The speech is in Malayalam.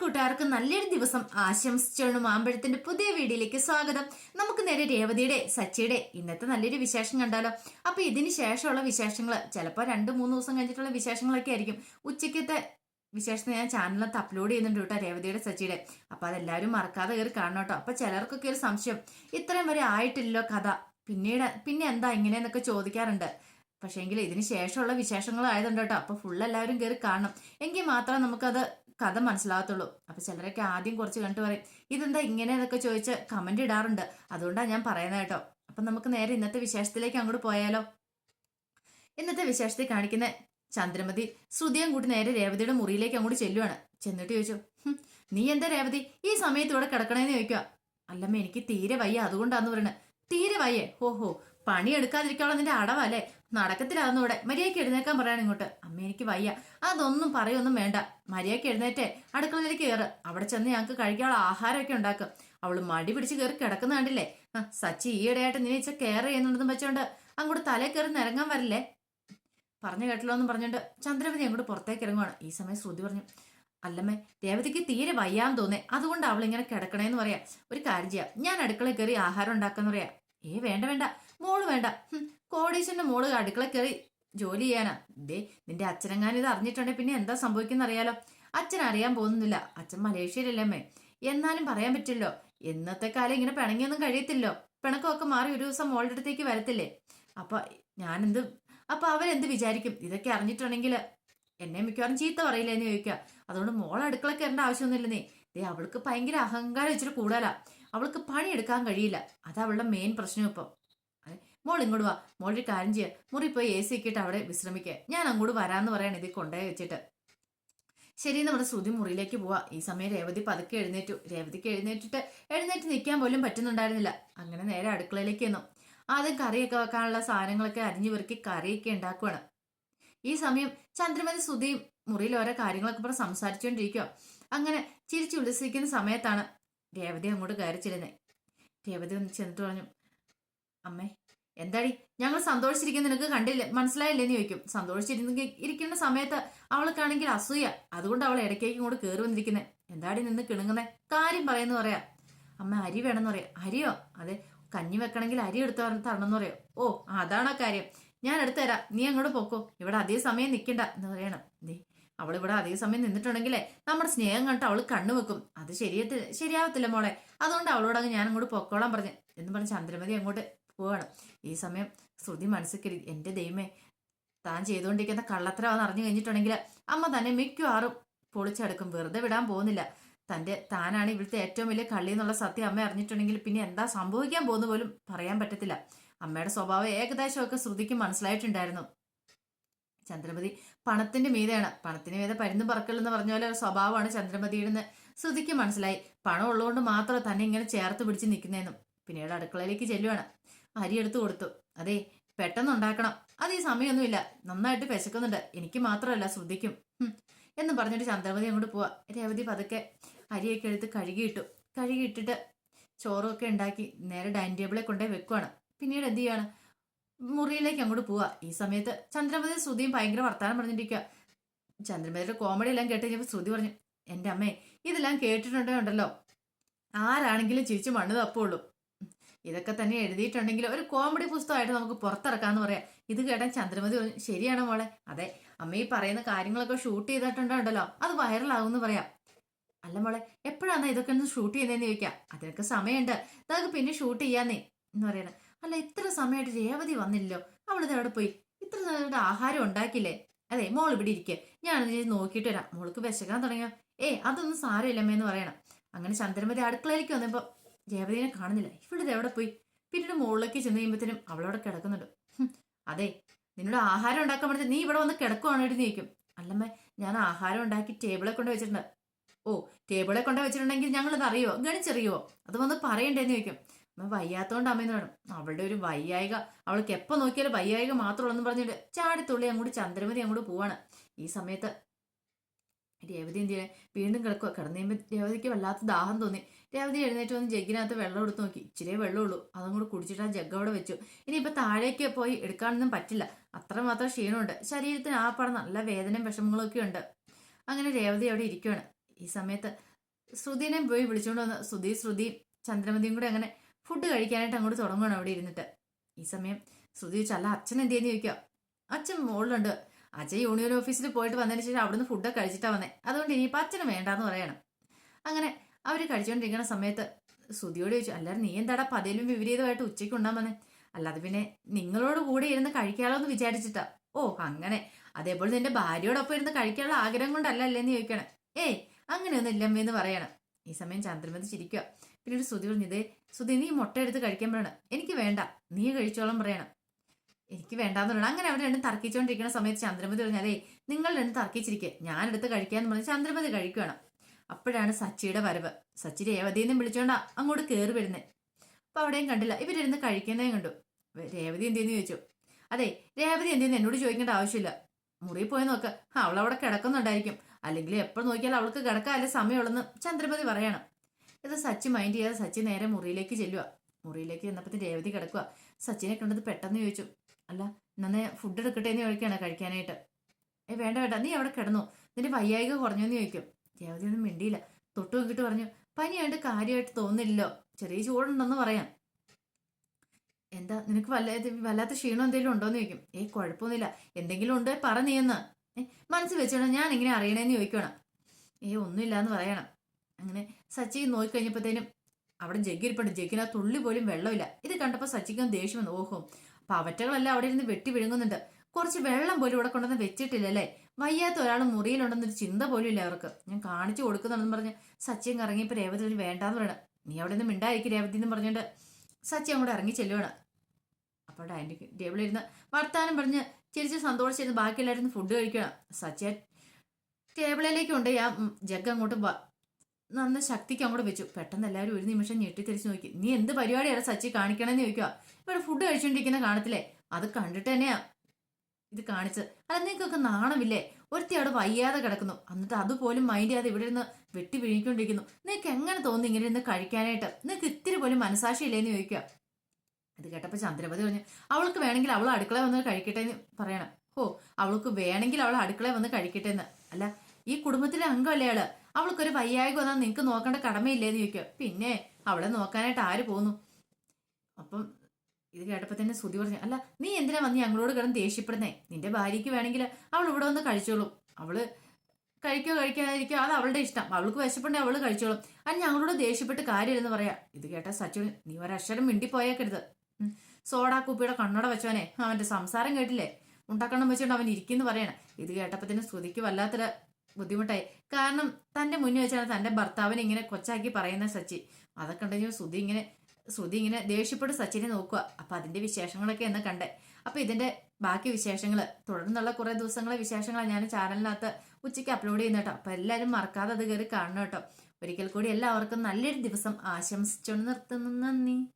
കൂട്ടുകാർക്ക് നല്ലൊരു ദിവസം ആശംസിച്ചോണം മാമ്പഴത്തിന്റെ പുതിയ വീഡിയോയിലേക്ക് സ്വാഗതം. നമുക്ക് നേരെ രേവതിയുടെ സച്ചിയുടെ ഇന്നത്തെ നല്ലൊരു വിശേഷം കണ്ടാലോ? അപ്പൊ ഇതിന് ശേഷമുള്ള വിശേഷങ്ങൾ ചിലപ്പോൾ രണ്ട് മൂന്ന് ദിവസം കഴിഞ്ഞിട്ടുള്ള വിശേഷങ്ങളൊക്കെ ആയിരിക്കും. ഉച്ചയ്ക്കത്തെ വിശേഷത്തിന് ഞാൻ ചാനലിനകത്ത് അപ്ലോഡ് ചെയ്യുന്നുണ്ട് കേട്ടോ രേവതിയുടെ സച്ചിയുടെ. അപ്പൊ അതെല്ലാവരും മറക്കാതെ കയറി കാണണം കേട്ടോ. അപ്പൊ ചിലർക്കൊക്കെ ഒരു സംശയം ഇത്രയും വരെ ആയിട്ടില്ലല്ലോ കഥ? പിന്നീട് പിന്നെ എന്താ ഇങ്ങനെയെന്നൊക്കെ ചോദിക്കാറുണ്ട്. പക്ഷേങ്കിൽ ഇതിന് ശേഷമുള്ള വിശേഷങ്ങൾ ആയതുകൊണ്ട് കേട്ടോ അപ്പൊ ഫുൾ എല്ലാവരും കയറി കാണണം. എങ്കിൽ മാത്രമേ നമുക്കത് കഥ മനസ്സിലാകത്തുള്ളൂ. അപ്പൊ ചിലരൊക്കെ ആദ്യം കുറച്ച് കണ്ടു പറയും ഇതെന്താ ഇങ്ങനെ? എന്നൊക്കെ ചോദിച്ച് കമന്റ് ഇടാറുണ്ട്. അതുകൊണ്ടാണ് ഞാൻ പറയുന്നത് കേട്ടോ. അപ്പൊ നമുക്ക് നേരെ ഇന്നത്തെ വിശേഷത്തിലേക്ക് അങ്ങോട്ട് പോയാലോ. ഇന്നത്തെ വിശേഷത്തിൽ കാണിക്കുന്ന ചന്ദ്രമതി ശ്രുതിയും കൂട്ടി നേരെ രേവതിയുടെ മുറിയിലേക്ക് അങ്ങോട്ട് ചെല്ലുവാണ്. ചെന്നിട്ട് ചോദിച്ചു നീ എന്താ രേവതി? ഈ സമയത്ത് ഇവിടെ കിടക്കണേന്ന് ചോദിക്കുക അല്ലമ്മ എനിക്ക് തീരെ വയ്യ. അതുകൊണ്ടാന്ന് പറയണേ. തീരെ വയ്യേ? ഹോ ഹോ. പണി എടുക്കാതിരിക്കാനുള്ള നിന്റെ അടവല്ലേ നടക്കത്തിലാവുന്നു ഇവിടെ മര്യാദയ്ക്ക് എഴുന്നേക്കാൻ പറയാണ് ഇങ്ങോട്ട്. അമ്മ എനിക്ക് വയ്യ. അതൊന്നും പറയൊന്നും വേണ്ട. മര്യാദയ്ക്ക് എഴുന്നേറ്റേ അടുക്കളയിലേക്ക് കയറ്. അവിടെ ചെന്ന് ഞങ്ങൾക്ക് കഴിക്കാനുള്ള ആഹാരമൊക്കെ ഉണ്ടാക്കും. അവൾ മടി പിടിച്ച് കയറി കിടക്കുന്ന കണ്ടില്ലേ? ആ സച്ചി ഈയിടെയായിട്ട് നീ വെച്ച കെയർ ചെയ്യുന്നുണ്ടെന്ന് വെച്ചോണ്ട് അങ്ങോട്ട് തലേ കയറി നിരങ്ങാൻ വരില്ലേ? പറഞ്ഞു കേട്ടല്ലോ എന്ന് പറഞ്ഞുകൊണ്ട് ചന്ദ്രമതി അങ്ങോട്ട് പുറത്തേക്ക് ഇറങ്ങുവാണ്. ഈ സമയം ശ്രുതി പറഞ്ഞു അല്ലമ്മേ രേവതിക്ക് തീരെ വയ്യാന്ന് തോന്നേ അതുകൊണ്ട് അവൾ ഇങ്ങനെ കിടക്കണേന്ന് പറയാ. ഒരു കാര്യം ചെയ്യാം. ഞാൻ അടുക്കളയിൽ കയറി ആഹാരം ഉണ്ടാക്കാന്ന് പറയാ. ഏ വേണ്ട വേണ്ട. മോൾ വേണ്ട. കോടീശ്വരന്റെ മോൾ അടുക്കള കയറി ജോലി ചെയ്യാനാ. ദേ നിന്റെ അച്ഛനെങ്ങാനും ഇത് അറിഞ്ഞിട്ടുണ്ടെങ്കിൽ പിന്നെ എന്താ സംഭവിക്കുന്ന അറിയാലോ അച്ഛൻ അറിയാൻ പോകുന്നില്ല. അച്ഛൻ മലേഷ്യയിലല്ലേ അമ്മേ. എന്നാലും പറയാൻ പറ്റില്ലോ എന്നത്തെ കാലം ഇങ്ങനെ പിണങ്ങിയൊന്നും കഴിയത്തില്ലോ പിണക്കമൊക്കെ മാറി ഒരു ദിവസം മോളുടെ അടുത്തേക്ക് വരത്തില്ലേ? അപ്പൊ ഞാനെന്ത് അപ്പൊ അവരെന്ത് വിചാരിക്കും? ഇതൊക്കെ അറിഞ്ഞിട്ടുണ്ടെങ്കിൽ എന്നെ മിക്കവാറും ചീത്ത പറയില്ല എന്ന് ചോദിക്കുക. അതുകൊണ്ട് മോൾ അടുക്കള കയറേണ്ട നീ ദേ അവൾക്ക് ഭയങ്കര അഹങ്കാരം വെച്ചിട്ട് കൂടുതലാ. അവൾക്ക് പണിയെടുക്കാൻ കഴിയില്ല. അതവളുടെ മെയിൻ പ്രശ്നം ഇപ്പൊ. മോൾ ഇങ്ങോട്ട് വാ. മോൾ ഒരു കാര്യം ചെയ്യുക മുറി പോയി എ സി ഇട്ടിട്ട് അവിടെ വിശ്രമിക്കുക ഞാൻ അങ്ങോട്ട് വരാമെന്ന് പറയാൻ ഇതിൽ കൊണ്ടേ വെച്ചിട്ട്. ശരി നമ്മുടെ ശ്രുതി മുറിയിലേക്ക് പോവാ. ഈ സമയം രേവതി പതുക്കെ എഴുന്നേറ്റു. രേവതിക്ക് എഴുന്നേറ്റിട്ട് എഴുന്നേറ്റ് നിൽക്കാൻ പോലും പറ്റുന്നുണ്ടായിരുന്നില്ല. അങ്ങനെ നേരെ അടുക്കളയിലേക്ക് വന്നു ആദ്യം കറിയൊക്കെ വെക്കാനുള്ള സാധനങ്ങളൊക്കെ അരിഞ്ഞു പെറുക്കി കറിയൊക്കെ ഉണ്ടാക്കുവാണ്. ഈ സമയം ചന്ദ്രമതി ശ്രുതിയും മുറിയിൽ ഓരോ കാര്യങ്ങളൊക്കെ പറഞ്ഞ് സംസാരിച്ചുകൊണ്ടിരിക്കുക അങ്ങനെ ചിരിച്ചു ഉല്ലസിക്കുന്ന സമയത്താണ് രേവതി അങ്ങോട്ട് കയറി ചെല്ലുന്നത് രേവതി ഒന്ന് ചെന്നിട്ട് പറഞ്ഞു അമ്മേ എന്താടി? ഞങ്ങൾ സന്തോഷിച്ചിരിക്കുന്ന നിനക്ക് കണ്ടില്ല? മനസ്സിലായില്ലെന്ന് ചോദിക്കും. സന്തോഷിച്ചിരുന്നെങ്കിൽ ഇരിക്കുന്ന സമയത്ത് അവൾക്കാണെങ്കിൽ അസൂയ. അതുകൊണ്ട് അവൾ ഇടയ്ക്കേക്ക് ഇങ്ങോട്ട് കയറി വന്നിരിക്കുന്നത് എന്താടി നിന്ന് കിണുങ്ങുന്നേ? കാര്യം പറയുന്നു പറയാ. അമ്മ അരി വേണമെന്ന് പറയാം. അരിയോ? അതെ. കഞ്ഞി വെക്കണമെങ്കിൽ അരി എടുത്ത് തരണമെന്ന് പറയോ. ഓ അതാണോ കാര്യം. ഞാൻ എടുത്തു തരാം. നീ അങ്ങോട്ട് പോക്കോ. ഇവിടെ അതേ സമയം നിൽക്കണ്ട എന്ന് പറയണം. ദേ അവൾ ഇവിടെ അധിക സമയം നിന്നിട്ടുണ്ടെങ്കിലേ നമ്മുടെ സ്നേഹം കണ്ടിട്ട് അവൾ കണ്ണു വെക്കും. അത് ശരിയത്തില്ല ശരിയാവത്തില്ല മോളെ. അതുകൊണ്ട് അവളോടങ്ങ് ഞാൻ അങ്ങോട്ട് പൊക്കോളാൻ പറഞ്ഞു. എന്ന് പറഞ്ഞ് ചന്ദ്രമതി അങ്ങോട്ട് പോവാണ്. ഈ സമയം ശ്രുതി മനസ്സിൽ എന്റെ ദൈവമേ താൻ ചെയ്തുകൊണ്ടിരിക്കുന്ന കള്ളത്തരമാണെന്ന് അറിഞ്ഞു കഴിഞ്ഞിട്ടുണ്ടെങ്കിൽ അമ്മ തന്നെ മിക്കവാറും പൊളിച്ചെടുക്കും. വെറുതെ വിടാൻ പോകുന്നില്ല. തന്റെ താനാണ് ഇവിടുത്തെ ഏറ്റവും വലിയ കള്ളി എന്നുള്ള സത്യം അമ്മ അറിഞ്ഞിട്ടുണ്ടെങ്കിൽ പിന്നെ എന്താ സംഭവിക്കാൻ പോകുന്ന പോലും പറയാൻ പറ്റത്തില്ല. അമ്മയുടെ സ്വഭാവം ഏകദേശമൊക്കെ ശ്രുതിക്ക് മനസ്സിലായിട്ടുണ്ടായിരുന്നു. ചന്ദ്രമതി പണത്തിന്റെ മീതെയാണ്. പണത്തിന് മീതെ പരുന്ന് പറക്കൽ എന്ന് പറഞ്ഞ പോലെ ഒരു സ്വഭാവമാണ് ചന്ദ്രമതിയുടെ ശ്രുതിക്ക് മനസ്സിലായി. പണം ഉള്ളതുകൊണ്ട് മാത്രം തന്നെ ഇങ്ങനെ ചേർത്ത് പിടിച്ച് നിൽക്കുന്നതെന്നും പിന്നീട് അടുക്കളയിലേക്ക് ചെല്ലുവാണ്. അരി എടുത്തു കൊടുത്തു. അതെ പെട്ടെന്ന് ഉണ്ടാക്കണം അത് ഈ സമയമൊന്നുമില്ല. നന്നായിട്ട് വിശക്കുന്നുണ്ട്. എനിക്ക് മാത്രമല്ല ശ്രദ്ധിക്കും എന്ന് പറഞ്ഞിട്ട് ചന്ദ്രമതി അങ്ങോട്ട് പോവാ. രേവതി പതുക്കെ അരിയൊക്കെ എടുത്ത് കഴുകിയിട്ടു. കഴുകിയിട്ടിട്ട് ചോറൊക്കെ ഉണ്ടാക്കി നേരെ ഡൈനിങ് ടേബിളിൽ കൊണ്ടേ വെക്കുവാണ്. പിന്നീട് എന്ത് ചെയ്യാണ്? മുറിയിലേക്ക് അങ്ങോട്ട് പോവാ. ഈ സമയത്ത് ചന്ദ്രമതി ശ്രുതിയും ഭയങ്കര വർത്താനം പറഞ്ഞിരിക്കുക ചന്ദ്രമതിയുടെ കോമഡി എല്ലാം കേട്ട് കഴിഞ്ഞപ്പോൾ ശ്രുതി പറഞ്ഞു എന്റെ അമ്മേ ഇതെല്ലാം കേട്ടിട്ടുണ്ടോ ഉണ്ടല്ലോ? ആരാണെങ്കിലും ചിരിച്ചു മണ്ണ് തപ്പുള്ളൂ. ഇതൊക്കെ തന്നെ എഴുതിയിട്ടുണ്ടെങ്കിൽ ഒരു കോമഡി പുസ്തകമായിട്ട് നമുക്ക് പുറത്തിറക്കാന്ന് പറയാം. ഇത് കേട്ടാൽ ചന്ദ്രമതി പറഞ്ഞു ശരിയാണ് മോളെ. അതെ അമ്മ ഈ പറയുന്ന കാര്യങ്ങളൊക്കെ ഷൂട്ട് ചെയ്തിട്ടുണ്ടല്ലോ അത് വൈറലാകും എന്ന് പറയാം. അല്ല മോളെ എപ്പോഴാണ് ഇതൊക്കെ ഒന്ന് ഷൂട്ട് ചെയ്യുന്നതെന്ന് ചോദിക്കാം? അതിനൊക്കെ സമയമുണ്ട്. നമുക്ക് പിന്നെ ഷൂട്ട് ചെയ്യാന്നേ. എന്ന് പറയണ. അല്ല ഇത്ര സമയമായിട്ട് രേവതി വന്നില്ലല്ലോ അവളിത് അവിടെ പോയി? ഇത്ര സമയത്ത് ആഹാരം ഉണ്ടാക്കില്ലേ അതെ മോൾ ഇവിടെ ഇരിക്കുക ഞാൻ നോക്കിയിട്ട് വരാം. മോൾക്ക് വിശക്കാൻ തുടങ്ങിയോ? ഏ അതൊന്നും സാരമില്ലമ്മേന്ന് പറയണം. അങ്ങനെ ചന്ദ്രമതി അടുക്കളയിലേക്ക് വന്നപ്പോ രേവതിനെ കാണുന്നില്ല. ഇവളിത് എവിടെ പോയി? പിന്നീട് മുകളിലേക്ക് ചെന്ന് കഴിയുമ്പോഴത്തേനും അവളവിടെ കിടക്കുന്നുണ്ട്. അതെ നിന്നോട് ആഹാരം ഉണ്ടാക്കാൻ പറഞ്ഞാൽ നീ ഇവിടെ വന്ന് കിടക്കുവാണ് എഴുതി നീക്കും അല്ലമ്മ ഞാൻ ആഹാരം ഉണ്ടാക്കി ടേബിളെ കൊണ്ട് വെച്ചിട്ടുണ്ട്. ഓ ടേബിളെ കൊണ്ട് വെച്ചിട്ടുണ്ടെങ്കിൽ ഞങ്ങളത് അറിയോ ഗണിച്ചറിയോ അത് വന്ന് പറയണ്ടേന്ന് ചോദിക്കും. അമ്മ വയ്യാത്തോണ്ട് അമ്മയെന്ന് വേണം അവളുടെ ഒരു വയ്യായിക. അവൾക്ക് എപ്പോ നോക്കിയാലും വയ്യായിക മാത്രമുള്ളെന്ന് പറഞ്ഞിട്ട് ചാടിത്തുള്ളി അങ്ങോട്ട് ചന്ദ്രമതി അങ്ങോട്ട് പോവാണ്. ഈ സമയത്ത് രേവതി എന്ത് ചെയ്യാൻ വീണ്ടും കിടക്കുക കിടന്നു കഴിയുമ്പോൾ രേവതിക്ക് വല്ലാത്ത ദാഹം തോന്നി. രേവതി എഴുന്നേറ്റ് വന്ന് ജഗ്ഗിനകത്ത് വെള്ളം എടുത്ത് നോക്കി. ഇച്ചിരി വെള്ളമുള്ളൂ. അതും കൂടെ കുടിച്ചിട്ട് ആ ജഗ് അവിടെ വെച്ചു. ഇനിയിപ്പോൾ താഴേക്ക് പോയി എടുക്കാനൊന്നും പറ്റില്ല. അത്രമാത്രം ക്ഷീണമുണ്ട്. ശരീരത്തിന് ആ പാടെ നല്ല വേദനയും വിഷമങ്ങളൊക്കെ ഉണ്ട്. അങ്ങനെ രേവതി അവിടെ ഇരിക്കുകയാണ് ഈ സമയത്ത് ശ്രുതിനെ പോയി വിളിച്ചുകൊണ്ട് വന്ന് ശ്രുതി ശ്രുതി ചന്ദ്രമതിയും കൂടെ അങ്ങനെ ഫുഡ് കഴിക്കാനായിട്ട് അങ്ങോട്ട് തുടങ്ങുകയാണ് അവിടെ ഇരുന്നിട്ട്. ഈ സമയം ശ്രുതി ചല്ല അച്ഛൻ എന്ത് എന്തെന്ന് ചോദിക്കുക അച്ഛൻ മുകളിലുണ്ട് അച്ഛൻ യൂണിയൻ ഓഫീസിൽ പോയിട്ട് വന്നതിന് ശേഷം അവിടുന്ന് ഫുഡൊക്കെ കഴിച്ചിട്ടാണ് വന്നേ. അതുകൊണ്ട് ഇനിയിപ്പോൾ അച്ഛന് വേണ്ടാന്ന് പറയണം. അങ്ങനെ അവർ കഴിച്ചുകൊണ്ടിരിക്കുന്ന സമയത്ത് സുതിയോട് ചോദിച്ചു അല്ലാതെ നീ എന്താടാ പതിലും വിപരീതമായിട്ട് ഉച്ചയ്ക്ക് ഉണ്ടാൻ വന്നേ? അല്ലാതെ പിന്നെ നിങ്ങളോട് കൂടെ ഇരുന്ന് കഴിക്കാലോ എന്ന് വിചാരിച്ചിട്ടാ. ഓ അങ്ങനെ. അതേപോലെ നിന്റെ ഭാര്യയോടൊപ്പം ഇരുന്ന് കഴിക്കാനുള്ള ആഗ്രഹം കൊണ്ടല്ല അല്ലേന്ന് ചോദിക്കണം? ഏയ് അങ്ങനെയൊന്നും ഇല്ലമ്മേന്ന് പറയണം. ഈ സമയം ചന്ദ്രമതി ചിരിക്കുക പിന്നീട് സുതി പറഞ്ഞു ഇതേ ശ്രുതി നീ മുട്ട എടുത്ത് കഴിക്കാൻ പറയണം. എനിക്ക് വേണ്ട. നീ കഴിച്ചോളം പറയണം. എനിക്ക് വേണ്ടാന്ന് പറഞ്ഞു അങ്ങനെ അവർ രണ്ടും തർക്കിച്ചുകൊണ്ടിരിക്കുന്ന സമയത്ത് ചന്ദ്രമതി പറഞ്ഞു അതേ നിങ്ങൾ രണ്ടും തർക്കിച്ചിരിക്കുക ഞാൻ എടുത്ത് കഴിക്കാന്ന് പറഞ്ഞ് ചന്ദ്രമതി കഴിക്കുകയാണ് അപ്പോഴാണ് സച്ചിയുടെ വരവ്. സച്ചി രേവതിയെന്നും വിളിച്ചോണ്ടാ അങ്ങോട്ട് കയറി വരുന്നത് അപ്പൊ അവിടെയും കണ്ടില്ല. ഇവരിരുന്ന് കഴിക്കുന്നതും കണ്ടു. രേവതി എന്തെന്ന് ചോദിച്ചു. അതെ രേവതി എന്തെന്ന് എന്നോട് ചോദിക്കേണ്ട ആവശ്യമില്ല. മുറി പോയി നോക്ക്. അവൾ അവിടെ കിടക്കുന്നുണ്ടായിരിക്കും. അല്ലെങ്കിൽ എപ്പോൾ നോക്കിയാൽ അവൾക്ക് കിടക്കാനല്ലേ സമയമുള്ളെന്ന് ചന്ദ്രമതി പറയണം. ഇത് സച്ചി മൈൻഡ് ചെയ്യാതെ സച്ചി നേരെ മുറിയിലേക്ക് ചെല്ലുക മുറിയിലേക്ക് ചെന്നപ്പോൾ രേവതി കിടക്കുക സച്ചിനെ കണ്ടത് പെട്ടെന്ന് ചോദിച്ചു. അല്ല നന്നേ ഫുഡ് എടുക്കട്ടെ എന്ന് ചോദിക്കുകയാണ് കഴിക്കാനായിട്ട്. ഏ വേണ്ട വേണ്ട നീ അവിടെ കിടന്നു. നിന്റെ വയ്യായിക കുറഞ്ഞു എന്ന് ചോദിക്കും. രേവതി ഒന്നും മിണ്ടിയില്ല. തൊട്ട് നോക്കിയിട്ട് പറഞ്ഞു പനിയായിട്ട് കാര്യമായിട്ട് തോന്നില്ലല്ലോ ചെറിയ ചൂടുണ്ടെന്ന് പറയാം. എന്താ നിനക്ക് വല്ല വല്ലാത്ത ക്ഷീണം എന്തെങ്കിലും ഉണ്ടോന്ന് ചോദിക്കും. ഏയ് കുഴപ്പമൊന്നുമില്ല. എന്തെങ്കിലും ഉണ്ടോ പറ നീയെന്ന് ഏ മനസ്സിൽ വെച്ചോണം ഞാൻ എങ്ങനെ അറിയണേന്ന് ചോദിക്കണം ഏ ഒന്നുമില്ല എന്ന് പറയണം. അങ്ങനെ സച്ചി നോക്കിക്കഴിഞ്ഞപ്പോഴത്തേനും അവിടെ ജഗ്ഗിരിപ്പുണ്ട്. ജഗ്ഗിന് ആ തുള്ളി പോലും വെള്ളമില്ല. ഇത് കണ്ടപ്പോൾ സച്ചിക്കും ദേഷ്യം വന്നു. ഓഹോ പവറ്റകളെല്ലാം അവിടെ ഇരുന്ന് വെട്ടി വിഴുങ്ങുന്നുണ്ട്. കുറച്ച് വെള്ളം പോലും ഇവിടെ കൊണ്ടുവന്ന് വെച്ചിട്ടില്ലല്ലേ? വയ്യാത്ത ഒരാൾ മുറിയിലുണ്ടെന്നൊരു ചിന്ത പോലും ഇല്ല അവർക്ക്. ഞാൻ കാണിച്ചു കൊടുക്കുന്നുണ്ടെന്ന് പറഞ്ഞ് സച്ചിയും ഇറങ്ങിയപ്പോൾ രേവതി ഒരു വേണ്ടാന്ന് പറയണം. നീ അവിടെ നിന്ന് മിണ്ടായിരിക്കും രേവതി എന്ന് പറഞ്ഞുകൊണ്ട് സച്ചി അങ്ങോട്ട് ഇറങ്ങി ചെല്ലുവാണ്. അപ്പോൾ ഡൈനിങ് ടേബിളിൽ ഇരുന്ന് വർത്താനം പറഞ്ഞ് ചിരിച്ച് സന്തോഷിച്ചിരുന്ന് ബാക്കിയെല്ലാവരും ഫുഡ് കഴിക്കണം സച്ചി ടേബിളിലേക്ക് കൊണ്ടുപോയി ആ ജഗ് അങ്ങോട്ട് നന്ന ശക്തിക്ക് അങ്ങോട്ട് വെച്ചു. പെട്ടെന്ന് എല്ലാവരും ഒരു നിമിഷം ഞെട്ടിത്തിരിച്ച് നോക്കി. നീ എന്ത് പരിപാടിയാണ് സച്ചി കാണിക്കണമെന്ന് ചോദിക്കുക ഇവിടെ ഫുഡ് കഴിച്ചുകൊണ്ടിരിക്കുന്ന കാണത്തില്ലേ? അത് കണ്ടിട്ട് തന്നെയാ ഇത് കാണിച്ചത്. അല്ല നിങ്ങൾക്കൊക്കെ നാണമില്ലേ? ഒരുത്തി അവിടെ വയ്യാതെ കിടക്കുന്നു. എന്നിട്ട് അതുപോലും മൈൻഡ് ചെയ്യാതെ ഇവിടെ ഇരുന്ന് വെട്ടി വിഴുങ്ങിക്കൊണ്ടിരിക്കുന്നു. നിനക്ക് എങ്ങനെ തോന്നി ഇങ്ങനെ ഇരുന്ന് കഴിക്കാനായിട്ട്? നിനക്ക് ഇത്തിരി പോലും മനസാക്ഷിയില്ലേന്ന് ചോദിക്കുക ഇത് കേട്ടപ്പോൾ ചന്ദ്രപതി പറഞ്ഞു അവൾക്ക് വേണമെങ്കിൽ അവൾ അടുക്കള വന്ന് കഴിക്കട്ടെ എന്ന് പറയണം. ഓ അവൾക്ക് വേണമെങ്കിൽ അവൾ അടുക്കള വന്ന് കഴിക്കട്ടെ എന്ന് അല്ല ഈ കുടുംബത്തിലെ അംഗമല്ലേ അവൾ അവൾക്കൊരു വയ്യായ്ക വന്നാൽ നിനക്ക് നോക്കേണ്ട കടമയില്ലേന്ന് ചോദിക്കുക. പിന്നെ അവളെ നോക്കാനായിട്ട് ആര് പോന്നു അപ്പം ഇത് കേട്ടപ്പോൾ തന്നെ ശ്രുതി പറഞ്ഞു അല്ല നീ എന്തിനാ വന്ന്? ഞങ്ങളോട് കിടന്ന് ദേഷ്യപ്പെടുന്നേ? നിന്റെ ഭാര്യയ്ക്ക് വേണമെങ്കിൽ അവൾ ഇവിടെ വന്ന് കഴിച്ചോളൂ. അവൾ കഴിക്കോ കഴിക്കാതിരിക്കോ അത് അവളുടെ ഇഷ്ടം. അവൾക്ക് വിശപ്പുണ്ടെങ്കിൽ അവൾ കഴിച്ചോളും. അത് ഞങ്ങളോട് ദേഷ്യപ്പെട്ട് കാര്യമില്ലെന്ന് പറയാ. ഇത് കേട്ട സച്ചു നീ ഒരക്ഷരം മിണ്ടിപ്പോയേക്കരുത്. പോയേക്കരുത് സോഡാ കുപ്പിയുടെ കണ്ണട വെച്ചവനെ അവന്റെ സംസാരം കേട്ടില്ലേ? ഉണ്ടാക്കണം വെച്ചോണ്ട് അവൻ ഇരിക്കുന്നു പറയണ. ഇത് കേട്ടപ്പോ തന്നെ ശ്രുതിക്ക് വല്ലാത്തൊരു ബുദ്ധിമുട്ടായി. കാരണം തന്റെ മുന്നിൽ വെച്ചാണ് തന്റെ ഭർത്താവിനെ ഇങ്ങനെ കൊച്ചാക്കി പറയുന്ന സച്ചി. അതൊക്കെ ഉണ്ടെങ്കിൽ ശ്രുതി ഇങ്ങനെ ശ്രുതി ഇങ്ങനെ ദേഷ്യപ്പെട്ട് സച്ചിനെ നോക്കുക അപ്പൊ അതിന്റെ വിശേഷങ്ങളൊക്കെ എന്ന് കണ്ടേ. അപ്പൊ ഇതിന്റെ ബാക്കി വിശേഷങ്ങൾ തുടർന്നുള്ള കുറേ ദിവസങ്ങളെ വിശേഷങ്ങൾ ഞാൻ ചാനലിനകത്ത് ഉച്ചയ്ക്ക് അപ്ലോഡ് ചെയ്യുന്ന കേട്ടോ. അപ്പൊ എല്ലാവരും മറക്കാതെ അത് കയറി കാണണം കേട്ടോ. ഒരിക്കൽ കൂടി എല്ലാവർക്കും നല്ലൊരു ദിവസം ആശംസിച്ചുകൊണ്ട് നിർത്തുന്നു. നന്ദി.